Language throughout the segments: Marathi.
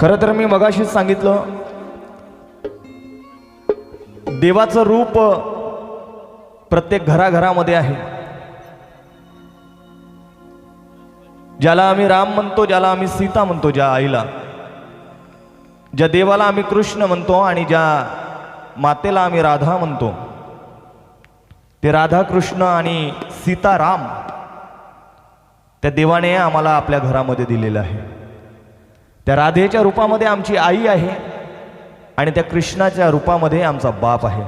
खरं तर मी मगाशीच सांगितलं देवाचं रूप प्रत्येक घराघरामध्ये आहे. ज्याला आम्ही राम म्हणतो ज्याला आम्ही सीता म्हणतो ज्या आईला ज्या देवाला आम्ही कृष्ण म्हणतो आणि ज्या मातेला आम्ही राधा म्हणतो ते राधा कृष्ण आणि सीताराम त्या देवाने आम्हाला आपल्या घरामध्ये दिलेलं आहे. त्या राधेच्या रूपामध्ये आमची आई आहे आणि त्या कृष्णाच्या रूपामध्ये आमचा बाप आहे.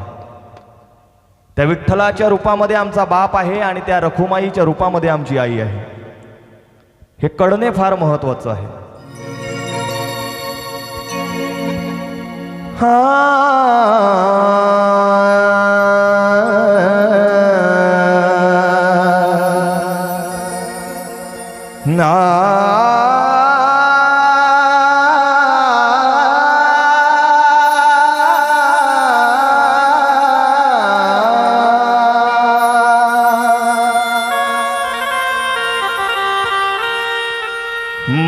त्या विठ्ठलाच्या रूपामध्ये आमचा बाप आहे आणि त्या रखुमाईच्या रूपामध्ये आमची आई आहे. हे कळणे फार महत्वाचं आहे. हा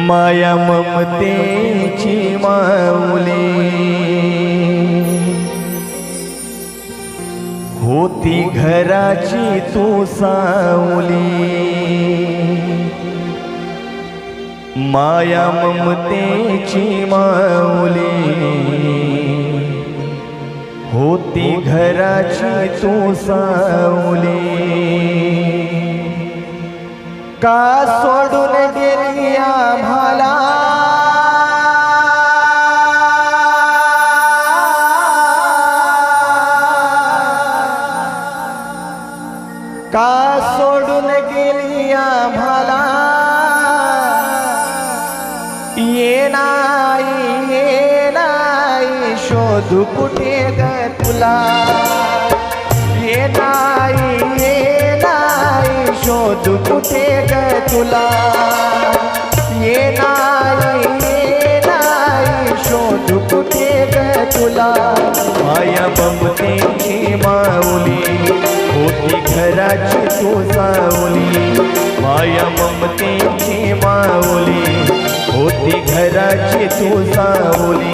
माया ममतेची माऊली. होती घराची तू सावली. माया ममतेची माऊली. होती घराची तू सावली. का स्वर आम्हाला का सोडून गेली आम्हाला ये नाही ये नाही शोधू कुठे ग तुला? ये नाही ये नाही शोधू कुठे ग तुला? ये नाही ये नाही शोधू कुठे ग तुला? माया ममतेची माऊली होती घराची तू सावली. माया ममतेची माऊली होती घराची तू सावली.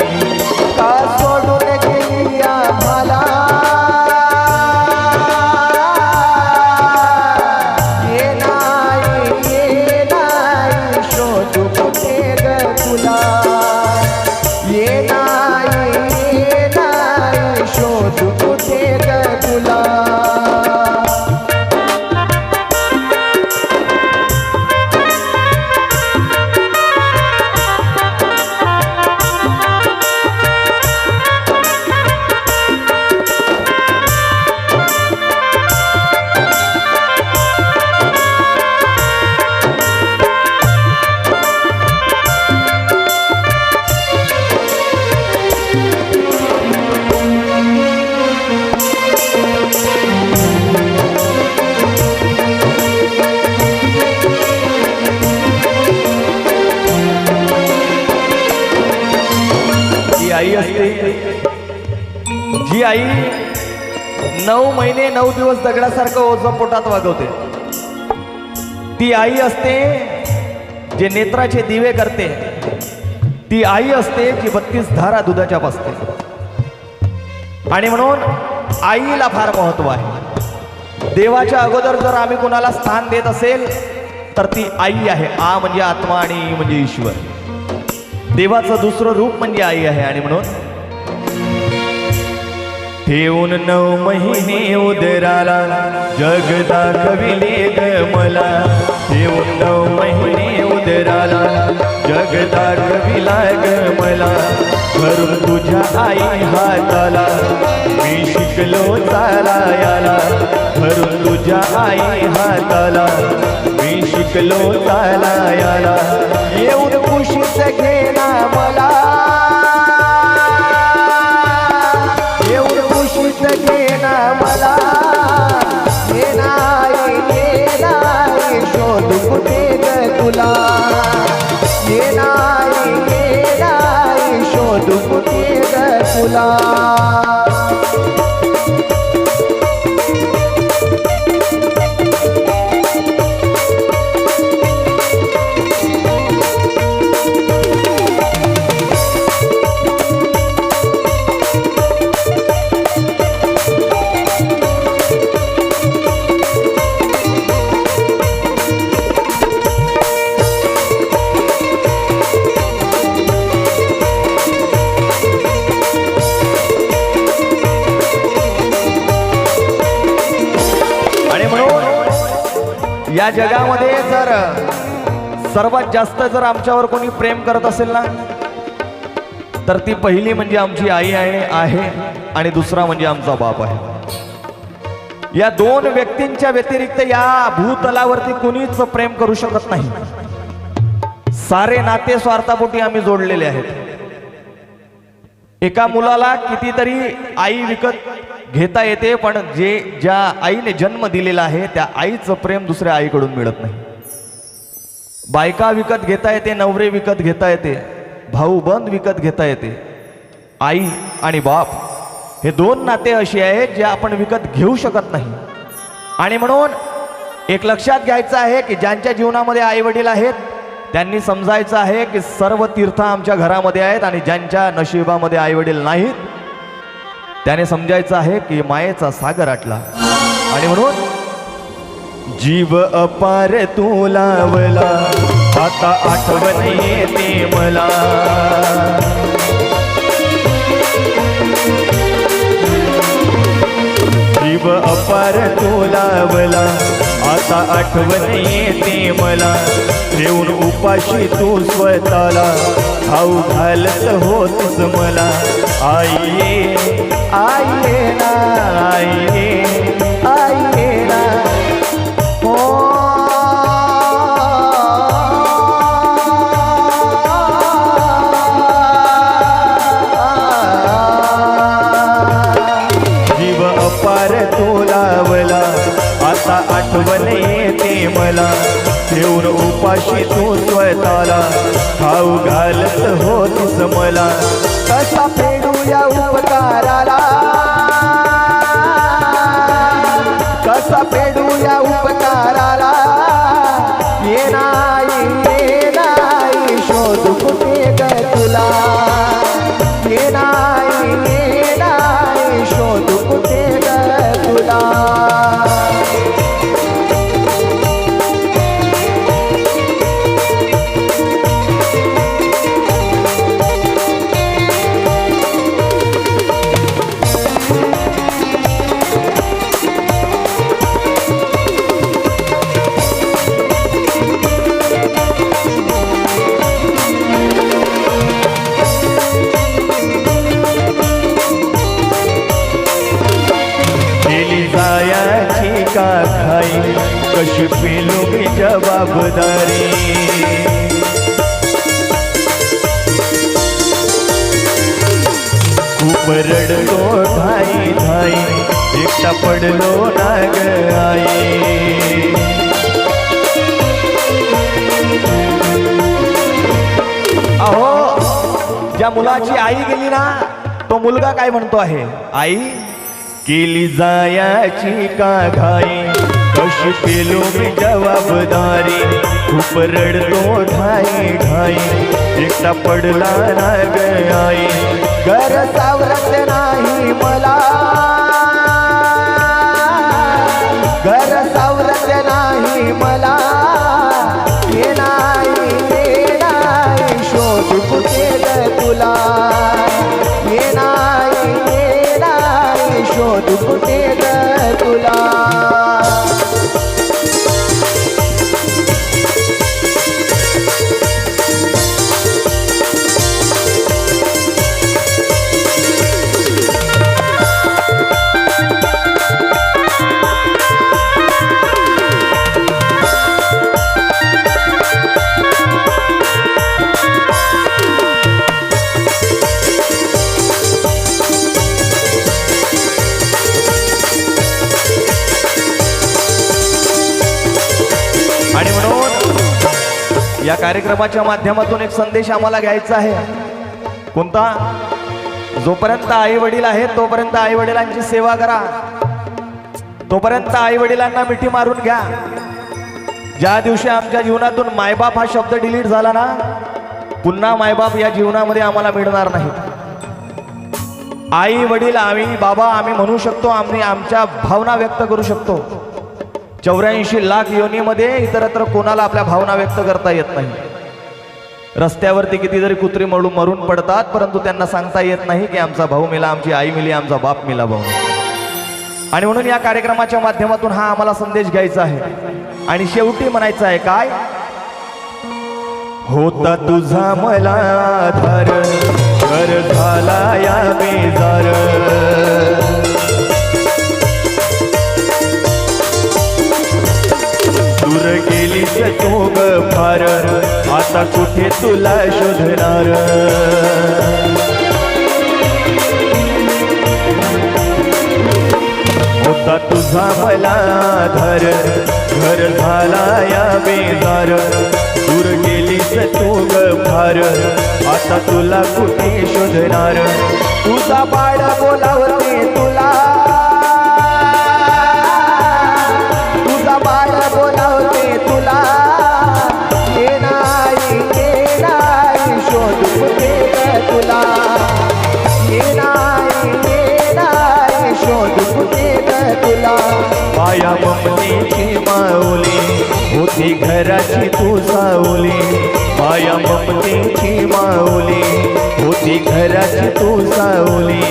आई असते. जी आई नऊ महिने नऊ दिवस दगडासारखं ओझं पोटात वागवते. ती आई असते जे नेत्राचे दिवे करते. ती आई असते जी बत्तीस धारा दुधाच्या बसते. आणि म्हणून आईला फार महत्त्व आहे. देवाच्या अगोदर जर आम्ही कोणाला स्थान देत असेल तर ती आई आहे. आ म्हणजे आत्मा आणि म्हणजे ईश्वर. देवाचं दुसरं रूप म्हणजे आई आहे आणि म्हणून ठेवून नऊ महिने उदराला जग दाखविले ग मला. ठेवून नऊ महिने उदराला जग दाखविला ग मला. तुझ्या आई हाताला मी शिकलो चालायाला. भरून तुझ्या आई हाताला मी शिकलो चालायाला. येऊन घेना मला. जगामध्ये जर सर्वात जास्त जर आमच्यावर कोणी प्रेम करत असेल ना तर ती पहिली म्हणजे आमची आई आहे आहे आणि दुसरा म्हणजे आमचा बाप आहे. या दोन व्यक्तींच्या व्यतिरिक्त या भूतलावरती कुणीच प्रेम करू शकत नाही. सारे नाते स्वार्थापोटी आम्ही जोडलेले आहेत. एका मुलाला कितीतरी आई विकत घेता येते पण जे ज्या आईने जन्म दिलेला आहे त्या आईचं प्रेम दुसऱ्या आईकडून मिळत नाही. बायका विकत घेता येते नवरे विकत घेता येते भाऊ बंद विकत घेता येते. आई आणि बाप हे दोन नाते असे आहेत जे आपण विकत घेऊ शकत नाही. आणि म्हणून एक लक्षात घ्यायचं आहे की ज्यांच्या जीवनामध्ये आई वडील आहेत त्यांनी समजायचं आहे की सर्व तीर्थ आमच्या घरामध्ये आहेत आणि ज्यांच्या नशिबामध्ये आईवडील नाहीत त्याने समजायचं आहे की मायेचा सागर आटला. आणि म्हणून जीव अपार तू लावला आता आठवण येते मला. जीव अपार तू लावला आता आठवण येते मला. ठेवून उपाशी तू स्वतःला. खाऊ घालत होतस मला. आईये आईये ना आईये आईये ना. घेऊन उपाशी तू स्वतःला खाऊ घालत होतीस मला. कसा फेडू या उपकाराला. कसा फेडू कशी पेलो मी जबाबदारी? खूप रडलो धाई धाई एकटा पडलो नाग आई. अहो ज्या मुलाची आई गेली ना तो मुलगा काय म्हणतो आहे? आई केली जायाची का घाई? अशी पेलो मी जबाबदारी. खूप रडतो ढाई ढाई एकटा पडला ना ग घर सावरत नाही मला. या कार्यक्रमाच्या माध्यमातून एक संदेश आम्हाला घ्यायचा आहे. कोणता? जोपर्यंत आई वडील आहेत तोपर्यंत आई वडिलांची सेवा करा. तोपर्यंत आई वडिलांना मिठी मारून घ्या. ज्या दिवशी आमच्या जीवनातून मायबाप हा शब्द डिलीट झाला ना पुन्हा मायबाप या जीवनामध्ये आम्हाला मिळणार नाहीत. आई वडील आम्ही बाबा आम्ही म्हणू शकतो आम्ही आमच्या भावना व्यक्त करू शकतो. चौऱ्याऐंशी लाख योनीमध्ये इतरत्र कोणाला आपल्या भावना व्यक्त करता येत नाही. रस्त्यावरती कितीतरी कुत्री मळून मरून पडतात परंतु त्यांना सांगता येत नाही की आमचा भाऊ मिला आमची आई मिली आमचा बाप मिला भाऊ. आणि म्हणून या कार्यक्रमाच्या माध्यमातून हा आम्हाला संदेश घ्यायचा आहे. आणि शेवटी म्हणायचं आहे काय? होता तुझा मला आधार झाला या बेजार दिसतो ग फार आता कुठे तुला शोधणार होता तुझा मला आधार घर झाला या बेदार दूर गेलीस तू ग फार आता तुला कुठे शोधणार तुझा बाळा बोलावते तुला. ये नाही ये नाही शोध कुठे तुला? पाया ममतेची माऊली होती घराची तू सावली. पाया ममतेची माऊली होती घराची तू सावली.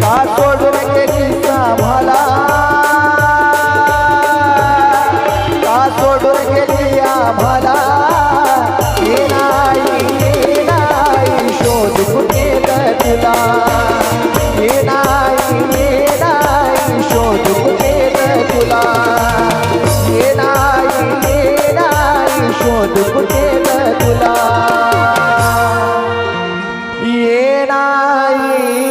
का सोड आई